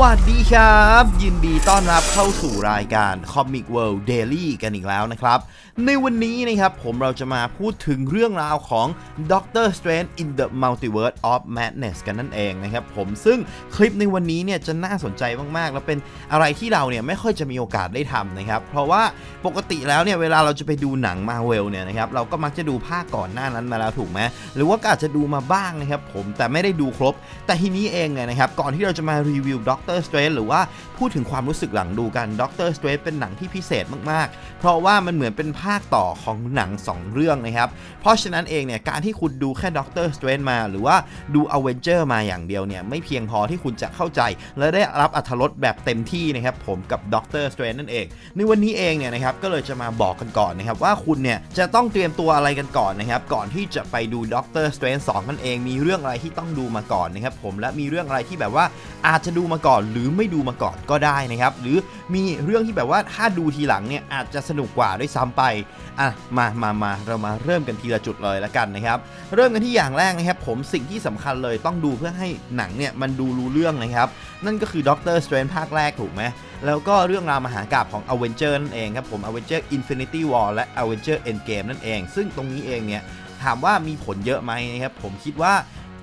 วัสดีครับ ยินดีต้อนรับเข้าสู่รายการ Comic World Daily กันอีกแล้วนะครับ ในวันนี้นะครับผมเราจะมาพูดถึงเรื่องราวของ Doctor Strange in the Multiverse of Madness กันนั่นเองนะครับผมซึ่งคลิปในวันนี้เนี่ยจะน่าสนใจมากๆ และเป็นอะไรที่เราเนี่ยไม่ค่อยจะมีโอกาสได้ทำนะครับ เพราะว่าปกติแล้วเนี่ยเวลาเราจะไปดูหนังมาเวลเนี่ยนะครับเราก็มักจะดูภาคก่อนหน้านั้นมาแล้วถูกไหมหรือว่าก็อาจจะดูมาบ้างนะครับผมแต่ไม่ได้ดูครบ แต่ทีนี้เองเนี่ยนะครับก่อนที่เราจะมารีวิว Doctor Strange หรือว่าพูดถึงความรู้สึกหลังดูกัน Doctor Strange เป็นหนังที่พิเศษมากๆ เพราะว่ามันเหมือนเป็นภาคต่อของหนัง 2 เรื่องนะครับ เพราะฉะนั้นเองเนี่ยการที่คุณดูแค่ Doctor Strange มา หรือว่าดู Avenger มาอย่างเดียวเนี่ยไม่เพียงพอที่คุณจะเข้าใจ และได้รับอรรถรสแบบเต็มที่นะครับผมกับ Doctor Strange นั่นเอง ในวันนี้เองเนี่ยนะครับก็เลยจะมาบอกกันก่อนนะครับว่าคุณเนี่ยจะต้องเตรียมตัวอะไรกันก่อนนะครับก่อนที่จะไปดู Doctor Strange 2นั่นเองมีเรื่องอะไรที่ต้องดูมาก่อนนะครับผมและมีเรื่องอะไรที่แบบว่าอาจจะดูมาก่อนหรือไม่ดูมาก่อนก็ได้นะครับ หรือมีเรื่องที่แบบว่าถ้าดูทีหลังเนี่ยอาจจะสนุกกว่าด้วยซ้ำไปอะมามามาเรามาเริ่มกันทีละจุดเลยละกันนะครับ เริ่มกันที่อย่างแรกนะครับ ผมสิ่งที่สำคัญเลยต้องดูเพื่อให้หนังเนี่ยมันดูรู้เรื่องนะครับ นั่นก็คือ Doctor Strange ภาคแรกถูกไหมแล้วก็เรื่องราวมหากาบของ Avenger นั่นเองครับผม Avenger Infinity War และ Avenger Endgame นั่นเอง ซึ่งตรงนี้เองเนี่ยถามว่ามีผลเยอะไหมนะครับผมคิดว่า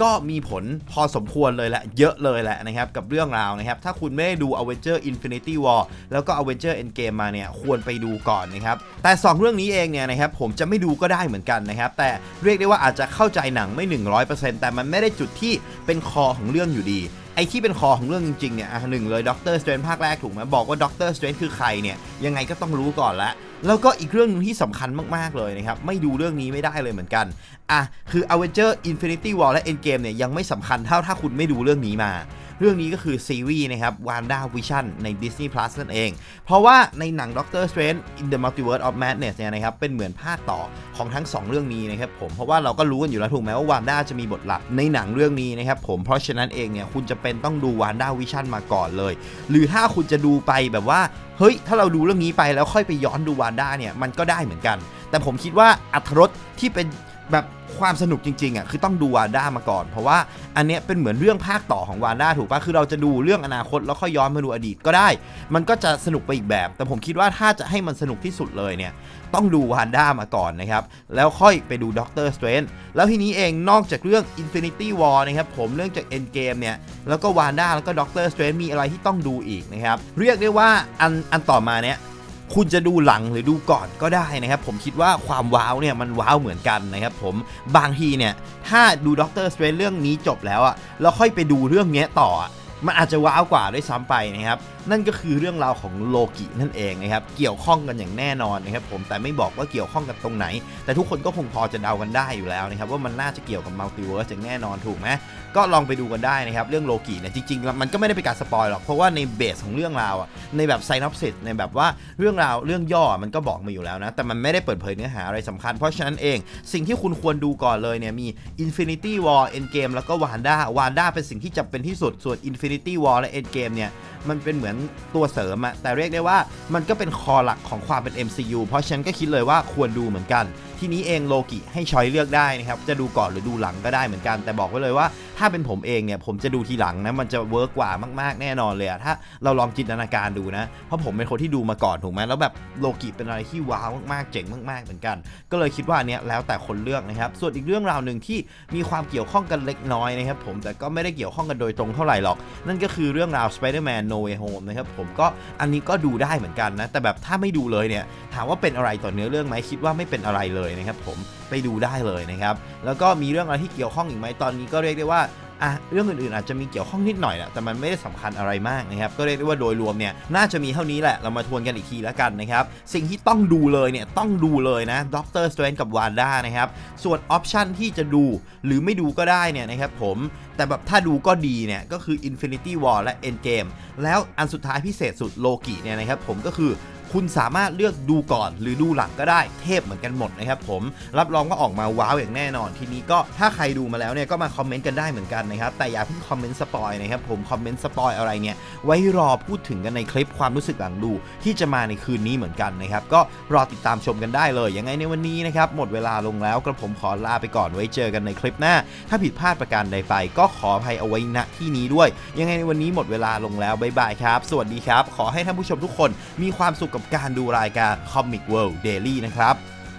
ก็มีผลพอสมควรเลยแหละ เยอะเลยแหละนะครับ กับเรื่องราวนะครับ ถ้าคุณไม่ได้ดู Avenger Infinity War แล้วก็ Avenger Endgame มาเนี่ย ควรไปดูก่อนนะครับ แต่ 2 เรื่องนี้เองเนี่ยนะครับ ผมจะไม่ดูก็ได้เหมือนกันนะครับ แต่เรียกได้ว่าอาจจะเข้าใจหนังไม่ 100%แต่มันไม่ได้จุดที่เป็นคอของเรื่องอยู่ดีไอ้ที่เป็นคอของเรื่องจริงๆเนี่ยหนึ่งเลยด็อกเตอร์สเตรนภาคแรกถูกไหมบอกว่าด็อกเตอร์สเตรนคือใครเนี่ยยังไงก็ต้องรู้ก่อนละแล้วก็อีกเรื่องหนึงที่สำคัญมาก ๆ เลยนะครับ ไม่ดูเรื่องนี้ไม่ได้เลยเหมือนกัน อะ คือ Avenger Infinity War และ Endgame เนี่ยยังไม่สำคัญเท่าถ้าคุณไม่ดูเรื่องนี้มา เรื่องนี้ก็คือซีรีส์นะครับ Wanda Vision ใน Disney Plus นั่นเอง เพราะว่าในหนัง Doctor Strange in the Multiverse of Madness เนี่ยนะครับเป็นเหมือนภาคต่อของทั้ง 2 เรื่องนี้นะครับผมเพราะว่าเราก็รู้กันอยู่แล้วถูกไหมว่าวานด้าจะมีบทหลักในหนังเรื่องนี้นะครับผมเพราะฉะนั้นเองเนี่ยคุณจะเป็นต้องดู Wanda Vision มาก่อนเลย หรือถ้าคุณจะดูไปแบบว่าเฮ้ย ถ้าเราดูเรื่องนี้ไปแล้วค่อยไปย้อนดูวานด้าเนี่ยมันก็ได้เหมือนกัน แต่ผมคิดว่าอัธรสที่เป็น แบบความสนุกจริงๆอะคือต้องดูวานด้ามาก่อน เพราะว่าอันเนี้ยเป็นเหมือนเรื่องภาคต่อของวานด้าถูกปะคือเราจะดูเรื่องอนาคตแล้วค่อยย้อนมาดูอดีตก็ได้ มันก็จะสนุกไปอีกแบบ แต่ผมคิดว่าถ้าจะให้มันสนุกที่สุดเลยเนี่ยต้องดูวานด้ามาก่อนนะครับ แล้วค่อยไปดูด็อกเตอร์สเตรนแล้วทีนี้เองนอกจากเรื่อง Infinity War นะครับผมเรื่องจาก Endgame เนี่ย แล้วก็วานด้าแล้วก็ด็อกเตอร์สเตรนมีอะไรที่ต้องดูอีกนะครับ เรียกได้ว่าอันอันต่อมาเนี่ย คุณจะดูหลังหรือดูก่อนก็ได้นะครับ ผมคิดว่าความว้าวเนี่ยมันว้าวเหมือนกันนะครับผมบางทีเนี่ยถ้าดูด็อกเตอร์สเตรนเรื่องนี้จบแล้วอะแล้วค่อยไปดูเรื่องเนี้ยต่อ มันอาจจะว้าวกว่าด้วยซ้ำไปนะครับ นั่นก็คือเรื่องราวของโลกินั่นเองนะครับ เกี่ยวข้องกันอย่างแน่นอนนะครับผมแต่ไม่บอกว่าเกี่ยวข้องกันตรงไหน แต่ทุกคนก็คงพอจะเดากันได้อยู่แล้วนะครับว่ามันน่าจะเกี่ยวกับมัลติเวิร์สอย่างแน่นอนถูกไหมก็ลองไปดูกันได้นะครับเรื่องโลกิเนี่ยจริงๆ มันก็ไม่ได้เป็นการสปอยหรอกเพราะว่าในเบสของเรื่องราวอะในแบบไซนอปซิสในแบบว่าเรื่องราวเรื่องย่อมันก็บอกมาอยู่แล้วนะแต่มันไม่ได้เปิดเผยเนื้อหาอะไรสำคัญ เพราะฉะนั้นเองสิ่งที่คุณควรดูก่อนเลยเนี่ยมี Infinity War Endgame แล้วก็ Wanda Wanda เป็นสิ่งที่จำเป็นที่สุดส่วน Infinity War และ Endgame เนี่ยมันเป็นเหมือนตัวเสริมอะแต่เรียกได้ว่ามันก็เป็นคอหลักของความเป็น MCU เพราะฉะนั้นก็คิดเลยว่าควรดูเหมือนกันทีนี้เองโลกิให้ช้อยเลือกได้นะครับจะดูก่อนหรือดูหลังก็ได้เหมือนกัน แต่บอกไว้เลยว่าถ้าเป็นผมเองเนี่ยผมจะดูทีหลังนะมันจะเวิร์กกว่ามากๆแน่นอนเลยอะถ้าเราลองจินตนาการดูนะ เพราะผมเป็นคนที่ดูมาก่อนถูกไหมแล้วแบบโลกิเป็นอะไรที่ว้าวมากๆเจ๋งมากๆเหมือนกัน ก็เลยคิดว่าเนี้ยแล้วแต่คนเลือกนะครับส่วนอีกเรื่องราวหนึ่งที่มีความเกี่ยวข้องกันเล็กน้อยนะครับผมแต่ก็ไม่ได้เกี่ยวข้องกันโดยตรงเท่าไหร่หรอก นั่นก็คือเรื่องราว Spider-Man No Way Home นะครับผมก็อันนี้ก็ดูได้เหมือนกันนะแต่แบบถ้าไม่ดูเลยเนี่ยถามว่าเป็นอะไรต่อเนื้อเรื่องไหมคิดว่าไม่เป็นอะไรเลยนะครับผมไปดูได้เลยนะครับแล้วก็มีเรื่องอะไรที่เกี่ยวข้องอีกไหมตอนนี้ก็เรียกได้ว่าอะเรื่องอื่นๆอาจจะมีเกี่ยวข้องนิดหน่อยแหละแต่มันไม่ได้สำคัญอะไรมากนะครับก็เรียกได้ว่าโดยรวมเนี่ยน่าจะมีเท่านี้แหละเรามาทวนกันอีกทีแล้วกันนะครับสิ่งที่ต้องดูเลยเนี่ยต้องดูเลยนะด็อกเตอร์สเตรนกับวานด้านะครับส่วนออปชันที่จะดูหรือไม่ดูก็ได้เนี่ยนะครับผมแต่แบบถ้าดูก็ดีเนี่ยก็คือ Infinity War และ Endgame แล้วอันสุดท้ายพิเศษสุดโลกิเนี่ยนะครับผมก็คือ คุณสามารถเลือกดูก่อนหรือดูหลังก็ได้เทพเหมือนกันหมดนะครับผมรับรองว่าออกมาว้าวอย่างแน่นอน ทีนี้ก็ถ้าใครดูมาแล้วเนี่ยก็มาคอมเมนต์กันได้เหมือนกันนะครับแต่อย่าเพิ่งคอมเมนต์สปอยนะครับผมคอมเมนต์สปอยอะไรเนี่ยไว้รอพูดถึงกันในคลิปความรู้สึกหลังดู ที่จะมาในคืนนี้เหมือนกันนะครับก็รอติดตามชมกันได้เลยยังไงในวันนี้นะครับหมดเวลาลงแล้วกระผมขอลาไปก่อนไว้เจอกันในคลิปหน้า ถ้าผิดพลาดประการใดไป ก็ขออภัยเอาไว้ณที่นี้ด้วย ยังไงในวันนี้หมดเวลาลงแล้วบ๊ายบายครับ สวัสดีครับ ขอให้ท่านผู้ชมทุกคนมีความสุขกับการดูรายการ Comic World Daily นะครับ